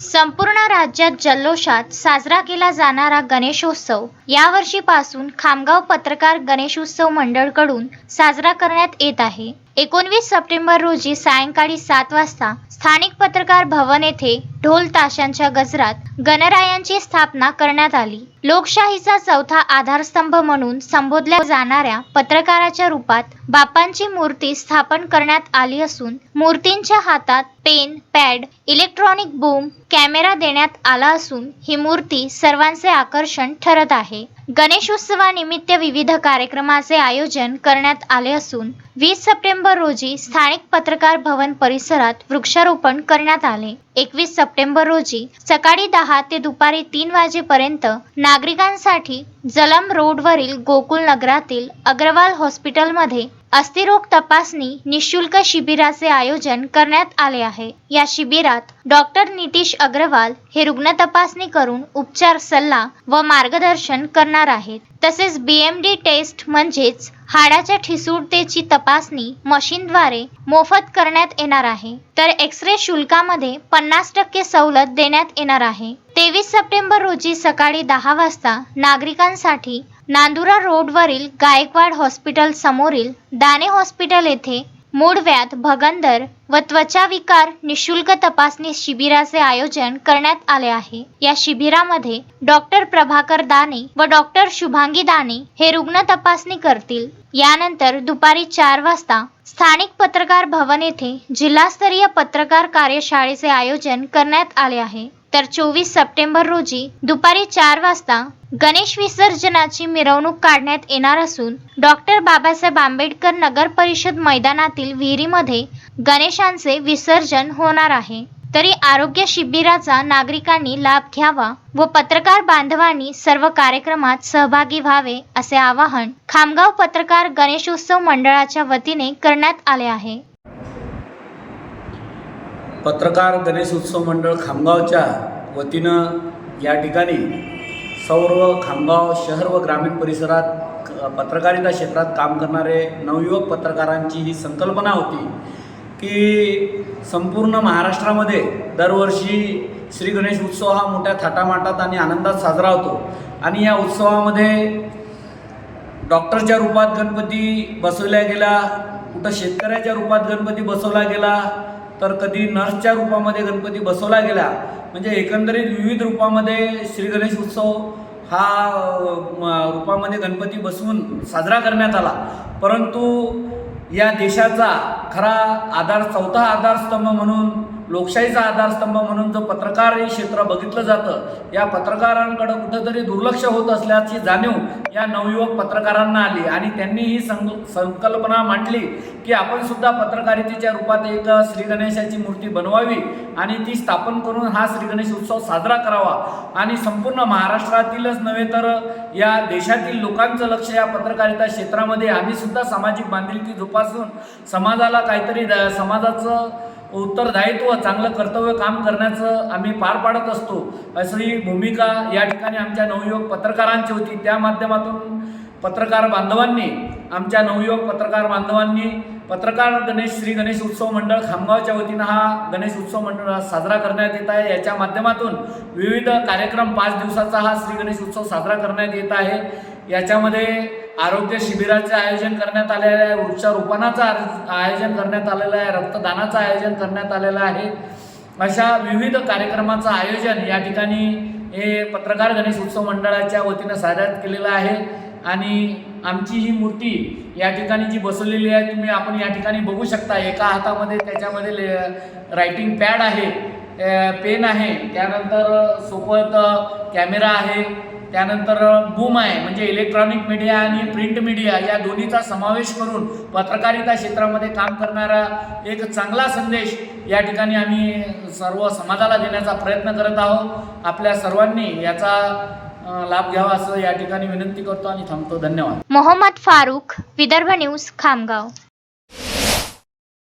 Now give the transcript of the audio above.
संपूर्ण राज्यात जल्लोषात साजरा केला जाणारा गणेशोत्सव यावर्षीपासून खामगाव पत्रकार गणेशोत्सव मंडळकडून साजरा करण्यात येत आहे. एकोणवीस सप्टेंबर रोजी सायंकाळी सात वाजता स्थानिक पत्रकार भवन येथे ढोल ताशांच्या गजरात गणरायांची स्थापना करण्यात आली. लोकशाहीचा चौथा आधारस्तंभ म्हणून संबोधल्या जाणाऱ्या पत्रकाराच्या रूपात बापांची मूर्ती स्थापन करण्यात आली असून मूर्तींच्या हातात pen pad electronic boom camera देण्यात आला असून ही मूर्ती सर्वांचे आकर्षण ठरत आहे. गणेशोत्सवानिमित्त विविध कार्यक्रमाचे आयोजन करण्यात आले असून वीस सप्टेंबर रोजी स्थानिक पत्रकार भवन परिसरात वृक्षारोपण करण्यात आले. एकवीस सप्टेंबर रोजी सकाळी दहा ते दुपारी तीन वाजेपर्यंत नागरिकांसाठी जलम रोडवरील गोकुल नगरातील अग्रवाल हॉस्पिटलमध्ये अस्थिरोग तपासणी निशुल्क शिबिराचे आयोजन करण्यात आले आहे. या शिबिरात डॉक्टर नितीश अग्रवाल हे रुग्ण तपासणी करून उपचार सल्ला व मार्गदर्शन करणार आहेत. तसेच बीएमडी टेस्ट म्हणजेच हाडाच्या ठिसूळतेची तपासणी मशीनद्वारे मोफत करण्यात येणार आहे. तर एक्स रे शुल्कामध्ये पन्नास टक्के सवलत देण्यात येणार आहे. तेवीस सप्टेंबर रोजी सकाळी दहा वाजता नागरिकांसाठी नांदुरा रोडवरील गायकवाड हॉस्पिटल समोरील दाने हॉस्पिटल येथे मूळव्याध भगंदर व त्वचाविकार निशुल्क तपासणी शिबिराचे आयोजन करण्यात आले आहे. या शिबिरामध्ये डॉक्टर प्रभाकर दाने व डॉक्टर शुभांगी दाने हे रुग्ण तपासणी करतील. यानंतर दुपारी चार वाजता स्थानिक पत्रकार भवन येथे जिल्हास्तरीय पत्रकार कार्यशाळेचे आयोजन करण्यात आले आहे. तर चोवीस सप्टेंबर रोजी दुपारी चार वाजता गणेश विसर्जनाची मिरवणूक काढण्यात येणार असून डॉक्टर बाबासाहेब आंबेडकर नगर परिषद मैदानातील विहिरीमध्ये गणेशांचे विसर्जन होणार आहे. तरी आरोग्य शिबिराचा नागरिकांनी लाभ घ्यावा व पत्रकार बांधवांनी सर्व कार्यक्रमात सहभागी व्हावे असे आवाहन खामगाव पत्रकार गणेशोत्सव मंडळाच्या वतीने करण्यात आले आहे. पत्रकार गणेश उत्सव मंडळ खामगावच्या वतीनं या ठिकाणी सर्व खामगाव शहर व ग्रामीण परिसरात पत्रकारिता क्षेत्रात काम करणारे नवयुवक पत्रकारांची ही संकल्पना होती की संपूर्ण महाराष्ट्रामध्ये दरवर्षी श्री गणेश उत्सव हा मोठ्या थाटामाटात आणि आनंदात साजरा होतो. आणि या उत्सवामध्ये डॉक्टरच्या रूपात गणपती बसवला गेला कुठं शेतकऱ्याच्या रूपात गणपती बसवला गेला तर कधी नर्सच्या रूपामध्ये गणपती बसवला गेला. म्हणजे एकंदरीत विविध रूपामध्ये श्री गणेश उत्सव हा म, रूपामध्ये गणपती बसवून साजरा करण्यात आला. परंतु या देशाचा खरा आधार चौथा आधारस्तंभ म्हणून लोकशाहीचा आधारस्तंभ म्हणून जो पत्रकार हे क्षेत्र बघितलं जातं या पत्रकारांकडं कुठंतरी दुर्लक्ष होत असल्याची जाणीव या नवयुवक पत्रकारांना आली आणि त्यांनी ही संग संकल्पना मांडली की आपण सुद्धा पत्रकारितेच्या रूपात एक श्री गणेशाची मूर्ती बनवावी आणि ती स्थापन करून हा श्री गणेश उत्सव साजरा करावा. आणि संपूर्ण महाराष्ट्रातीलच नव्हे तर या देशातील लोकांचं लक्ष या पत्रकारिता क्षेत्रामध्ये आम्ही सुद्धा सामाजिक बांधिलकी जोपासून समाजाला काहीतरी द- समाजाचं उत्तरदायित्व चांगलं कर्तव्य काम करण्याचं आम्ही पार पाडत असतो. अशी भूमिका या ठिकाणी आमच्या नवयुवक पत्रकारांची होती. त्या माध्यमातून पत्रकार बांधवांनी आमच्या नवयुवक पत्रकार बांधवांनी पत्रकार गणेश श्री गणेश उत्सव मंडळ खामगावच्या वतीनं हा गणेश उत्सव मंडळ साजरा करण्यात येत आहे. याच्या माध्यमातून विविध कार्यक्रम पाच दिवसाचा हा श्री गणेश उत्सव साजरा करण्यात येत आहे. याच्यामध्ये आरोग्य शिबिराचे आयोजन करण्यात आलेलं आहे. वृक्षारोपणाचं आर- आयोजन करण्यात आलेलं आहे. रक्तदानाचं आयोजन करण्यात आलेलं आहे. अशा विविध कार्यक्रमाचं आयोजन या ठिकाणी हे पत्रकार गणेश उत्सव मंडळाच्या वतीनं साजरा केलेलं आहे. आणि आमची ही मूर्ती या ठिकाणी जी बसवलेली आहे तुम्ही आपण या ठिकाणी बघू शकता. एका हातामध्ये त्याच्यामध्ये ले रायटिंग पॅड आहे पेन आहे. त्यानंतर सोबत कॅमेरा आहे. त्यानंतर बूम आहे म्हणजे इलेक्ट्रॉनिक मीडिया आणि प्रिंट मीडिया या दोन्हीचा समावेश करून पत्रकारिता क्षेत्रामध्ये काम करणारा एक चांगला संदेश या ठिकाणी आम्ही सर्व समाजाला देण्याचा प्रयत्न करत आहोत. आपल्या सर्वांनी याचा लाभ घ्यावा असं या ठिकाणी विनंती करतो आणि थांबतो. धन्यवाद. मोहम्मद फारूक विदर्भ न्यूज खामगाव.